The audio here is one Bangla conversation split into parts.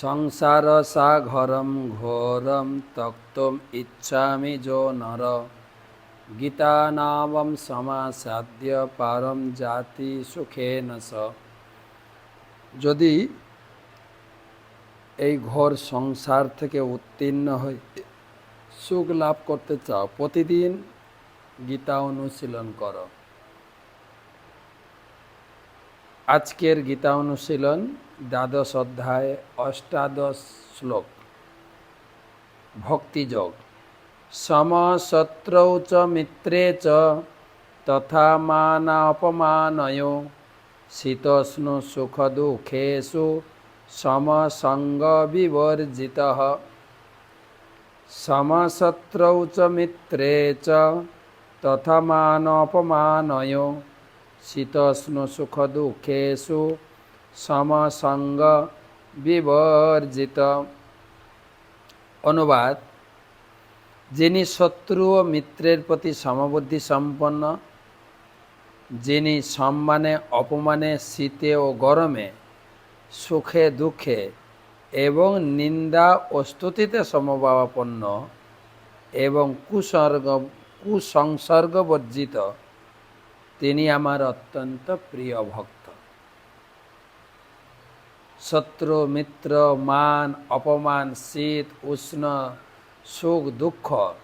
সংসার সাগরম ঘোরম তক্তম ইচ্ছামি যো নর গীতা নামম সমাসাদ্য পারম জাতি সুখে স যদি এই ঘোর সংসার থেকে উত্তীর্ণ হয়ে সুখ লাভ করতে চাও, প্রতিদিন গীতা অনুশীলন করো। আজকের গীতা অনুশীলন দ্বাদশ অধ্যায় অষ্টাদশ শ্লোক ভক্তিযোগ সমশত্রৌ চ মিত্রে চ তথা মানা অপমানয় শীতোষ্ণ সুখ দুঃখেষু সমসঙ্গ বিবর্জিত সমশত্রৌ চ মিত্রে চ তথা মান অপমানয় শীতোষ্ণ সুখ দুঃখেষু সমসঙ্গ বিবর্জিত। অনুবাদ, যিনি শত্রু ও মিত্রের প্রতি সমবুদ্ধি সম্পন্ন, যিনি সম্মানে, অপমানে, শীতে ও গরমে, সুখে, দুঃখে এবং নিন্দা ও স্তুতিতে সমভাবাপন্ন এবং কুসর্গ, কুসংসর্গ বর্জিত, তিনি আমার অত্যন্ত প্রিয় ভক্ত। শত্রু, মিত্র, মান, অপমান, শীত, উষ্ণ, সুখ, দুঃখ,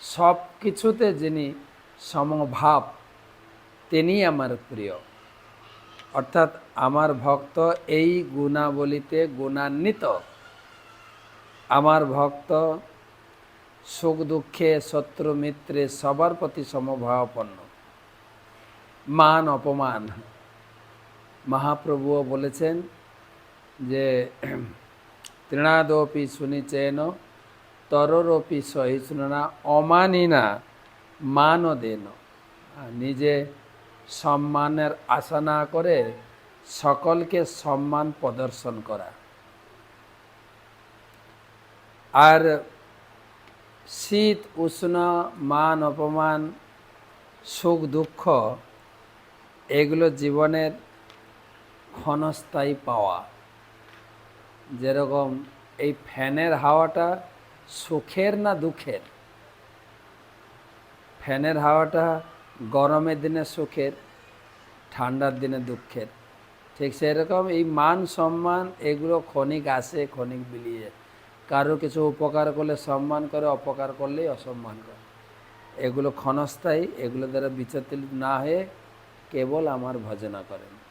সব কিছুতে যিনি সমভাব তিনি আমার প্রিয়। অর্থাৎ আমার ভক্ত এই গুণাবলিতে গুণান্বিত। আমার ভক্ত সুখ, দুঃখে, শত্রু, মিত্রে সবার প্রতি সমভাবাপন্ন। মান, অপমান। মহাপ্রভুও বলেছেন যে তৃণাদপি শুনিচেন, তররপি সহিষ্ণুনা অমানিনা মানও দেন নিজে সম্মানের আশা না করে সকলকে সম্মান প্রদর্শন করা। আর শীত, উষ্ণ, মান, অপমান, সুখ, দুঃখ, এগুলো জীবনের ক্ষণস্থায়ী পাওয়া। যেরকম এই ফ্যানের হাওয়াটা সুখের না দুঃখের? ফ্যানের হাওয়াটা গরমের দিনে সুখের, ঠান্ডার দিনে দুঃখের। ঠিক সেরকম এই মান সম্মান এগুলো ক্ষণিক আসে, ক্ষণিক বিলিয়ে। কারও কিছু উপকার করলে সম্মান করে, অপকার করলেই অসম্মান করে। এগুলো ক্ষণস্থায়ী, এগুলো দ্বারা বিচলিত না হয়ে কেবল আমার ভজনা করেন।